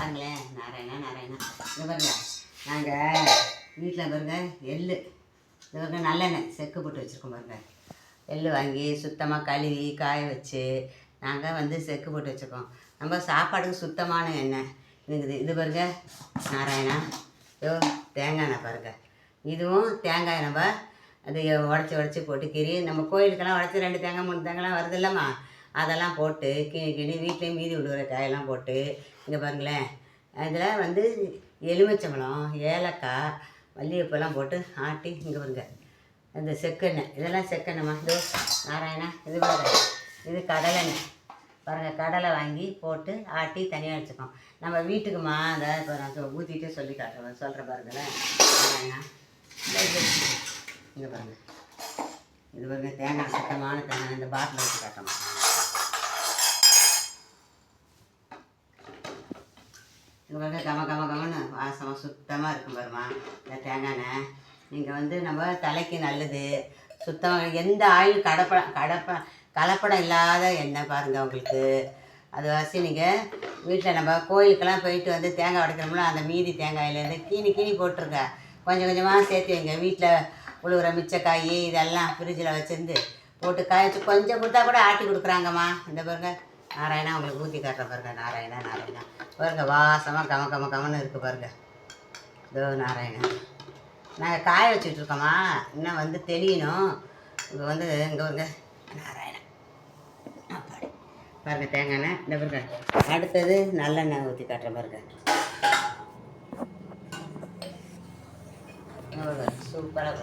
பாருங்களேன் நாராயணா நாராயணா. இது பாருங்க நாங்கள் வீட்டில் பாருங்க எள்ளு. இது பாருங்க நல்லெண்ணெய் செக்கு போட்டு வச்சுருக்கோம் பாருங்க. எள்ளு வாங்கி சுத்தமாக கழுவி காய வச்சு நாங்கள் வந்து செக்கு போட்டு வச்சுருக்கோம். நம்ம சாப்பாடுக்கு சுத்தமான எண்ணெய். இருக்குது இது பாருங்க நாராயணா. யோ தேங்காய் எண்ணெய் பாருங்க. இதுவும் தேங்காய் நம்ம அது உடச்சி உடச்சி போட்டு கீறி நம்ம கோயிலுக்கெல்லாம் உடச்சி ரெண்டு தேங்காய் மூணு தேங்காய்லாம் வருது இல்லைம்மா. அதெல்லாம் போட்டு கிணி கிணி வீட்லேயும் மீதி விடுகிற காயெல்லாம் போட்டு இங்கே பாருங்களேன். அதில் வந்து எலுமிச்சம்பழம் ஏலக்காய் மல்லிகைப்பூலாம் போட்டு ஆட்டி இங்கே வருங்க இந்த செக்கெண்ணெய் இதெல்லாம் செக்கெண்ணெய்மா? இதோ நாராயணா இது பாருங்க. இது கடலெண்ணெய். பாருங்கள் கடலை வாங்கி போட்டு ஆட்டி தனியாக வச்சுக்கோம் நம்ம வீட்டுக்குமா அந்த இப்போ நான் ஊற்றிட்டு சொல்லி காட்டுறேன் சொல்கிறேன் பாருங்களேன். நாராயணா இங்கே பாருங்க. இது பாருங்க தேங்காய் சுத்தமான தேங்காய் இந்த பாட்டில் வச்சு காட்டணும் இங்கே கம கம கமன்னு வாசமாக சுத்தமாக இருக்கும் பாருமா இந்த தேங்காய் எண்ணெய் நீங்கள் வந்து நம்ம தலைக்கு நல்லது. சுத்தமாக எந்த ஆயில் கடப்படம் கடப்ப கலப்படம் இல்லாத எண்ணெய் பாருங்கள் உங்களுக்கு. அது வாசி நீங்கள் வீட்டில் நம்ம கோயிலுக்கெல்லாம் போயிட்டு வந்து தேங்காய் உடைக்கிறோம்ல அந்த மீதி தேங்காயிலேருந்து கீனி கீனி போட்டிருங்க. கொஞ்சம் கொஞ்சமாக சேர்த்து வைங்க. வீட்டில் உழுவுற மிச்சக்காய் இதெல்லாம் ஃப்ரிட்ஜில் வச்சுருந்து போட்டு காய்ச்சி கொஞ்சம் கொடுத்தா கூட ஆட்டி கொடுக்குறாங்கம்மா. இந்த பாருங்கள் நாராயணா உங்களுக்கு ஊற்றி காட்டுறேன் பாருங்க நாராயணா நாராயணா. பாருங்க வாசமாக கம கம கமன்னு இருக்குது பாருங்க. இதோ நாராயணா. நாங்கள் காய வச்சுட்ருக்கோமா இன்னும் வந்து தெளியணும். இப்போ வந்து இங்கே வந்து நாராயணா. அப்பாடி பாருங்க தேங்காய் எண்ணெய். இந்த பாருங்க அடுத்தது நல்லெண்ணெய் ஊற்றி காட்டுறேன் பாருங்க. சூப்பராக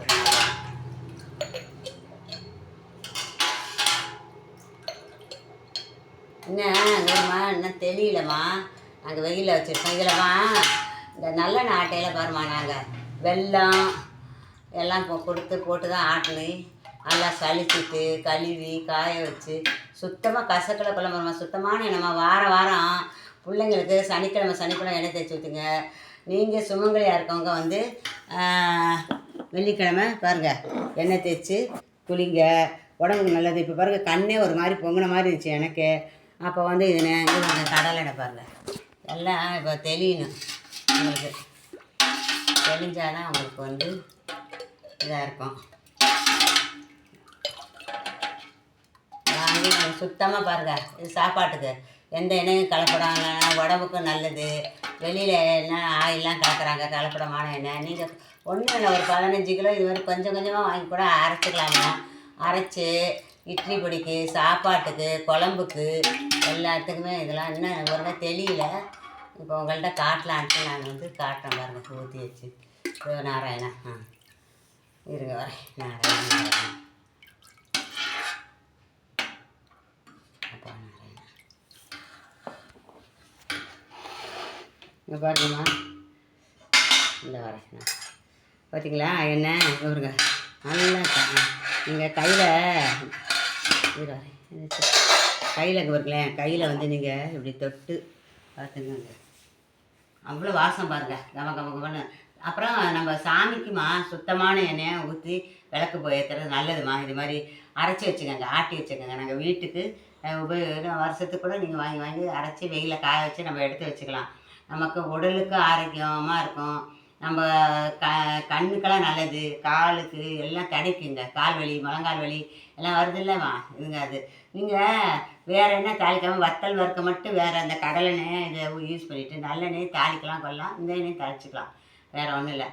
என்ன? இல்லைம்மா என்ன தெரியலம்மா. நாங்கள் வெயிலில் வச்சுருக்கோம். இதில்மா இந்த நல்ல ஆட்டையில் பாருமா நாங்கள் வெல்லம் எல்லாம் இப்போ கொடுத்து போட்டு தான் ஆட்டி நல்லா சலிச்சிட்டு கழுவி காய வச்சு சுத்தமாக கசக்கலை குழம்புமா சுத்தமான என்னம்மா வாரம் வாரம் பிள்ளைங்களுக்கு சனிக்கிழமை சனிக்கிழமை எண்ணெய் தேய்ச்சி ஊற்றுங்க நீங்கள் சுமங்கலியாக இருக்கவங்க வந்து வெள்ளிக்கிழமை பாருங்கள் எண்ணெய் தேய்ச்சி குளிங்க. உடம்புக்கு நல்லது. இப்போ பாருங்கள் கண்ணே ஒரு மாதிரி பொங்கின மாதிரி இருந்துச்சு எனக்கு. அப்போ வந்து இது நேரம் இது கடலை எண்ணெய் பாருங்கள் எல்லாம் இப்போ தெளியணும். உங்களுக்கு தெளிஞ்சாதான் உங்களுக்கு வந்து இதாக இருக்கும். வாங்கி சுத்தமாக பாருங்கள் இது சாப்பாட்டுக்கு எந்த எண்ணெயும் கலப்படம் உடம்புக்கு உடம்புக்கும் நல்லது. வெளியில் என்ன ஆயிலெலாம் கலக்குறாங்க கலப்படமான எண்ணெய். நீங்கள் ஒன்றும் இல்லை ஒரு பதினஞ்சு கிலோ இது மாதிரி கொஞ்சம் கொஞ்சமாக வாங்கி கூட அரைச்சிக்கலாங்க அரைச்சி இட்லி பொடிக்கு சாப்பாட்டுக்கு குழம்புக்கு எல்லாத்துக்குமே இதெல்லாம் இன்னும் ஒரு தெரியல இப்போ உங்கள்கிட்ட காட்டலான்ட்டு நான் வந்து காட்டுறேன் பாருங்கள் ஊற்றி வச்சு. நாராயணா. ஆ. இருங்க வரேன். நாராயணா நாராயணா. அப்பா நாராயணா. இங்கே பாருங்கம்மா. இந்த வரேன் பார்த்தீங்களா என்ன? இவருங்க நல்லா நீங்கள் கையில் கையில் இங்கே பாருங்களேன். கையில் வந்து நீங்கள் இப்படி தொட்டு பார்த்துங்க அவ்வளோ வாசம் பாருங்க. கம கம கமன்னு. அப்புறம் நம்ம சாமிக்குமா சுத்தமான எண்ணெயை ஊற்றி விளக்கு போய் ஏற்றுறது நல்லதுமா? இது மாதிரி அரைச்சி வச்சுக்கோங்க. ஆட்டி வச்சுக்கோங்க. நாங்கள் வீட்டுக்கு உபயோகம் வருஷத்துக்கு கூட நீங்கள் வாங்கி வாங்கி அரைச்சி வெயிலில் காய வச்சு நம்ம எடுத்து வச்சுக்கலாம். நமக்கு உடலுக்கு ஆரோக்கியமாக இருக்கும். நம்ம க கண்ணுக்கெல்லாம் நல்லது காலுக்கு எல்லாம் கிடைக்குங்க. கால் வலி முழங்கால் வலி எல்லாம் வருது இல்லைவா இதுங்க அது. நீங்கள் வேறு என்ன தாளிக்காமல் வத்தல் வறுக்க மட்டும் வேறு அந்த கடலெண்ணெய் இதை யூஸ் பண்ணிவிட்டு நல்லெண்ணெய் தாளிக்கலாம் கொள்ளலாம் இந்த எண்ணெய் தாளிச்சிக்கலாம். வேறு ஒன்றும் இல்லை.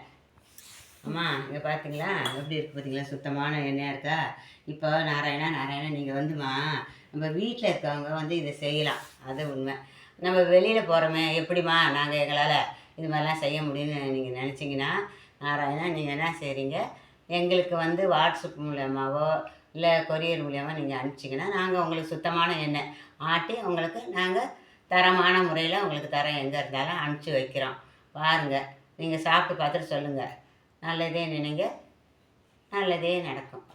அம்மா இங்கே பார்த்தீங்களா எப்படி இருக்குது பார்த்தீங்களா சுத்தமான எண்ணெயாக இருக்கா? இப்போ நாராயணா நாராயணா நீங்கள் வந்துமா நம்ம வீட்டில் இருக்கவங்க வந்து இதை செய்யலாம். அது உண்மை. நம்ம வெளியில் போகிறோமே எப்படிம்மா? நாங்கள் எங்களால் இது மாதிரிலாம் செய்ய முடியும்னு நீங்கள் நினச்சிங்கன்னா நாராயணா நீங்கள் என்ன செய்கிறீங்க எங்களுக்கு வந்து வாட்ஸ்அப் மூலயமாவோ இல்லை கொரியர் மூலியமாக நீங்கள் அனுப்பிச்சிங்கன்னா நாங்கள் உங்களுக்கு சுத்தமான எண்ணெய் ஆட்டி உங்களுக்கு நாங்கள் தரமான முறையில் உங்களுக்கு தரம் எங்கே இருந்தாலும் அனுப்பிச்சி வைக்கிறோம். பாருங்கள் நீங்கள் சாப்பிட்டு பார்த்துட்டு சொல்லுங்கள் நல்லதே நினைங்க. நல்லதே நடக்கும்.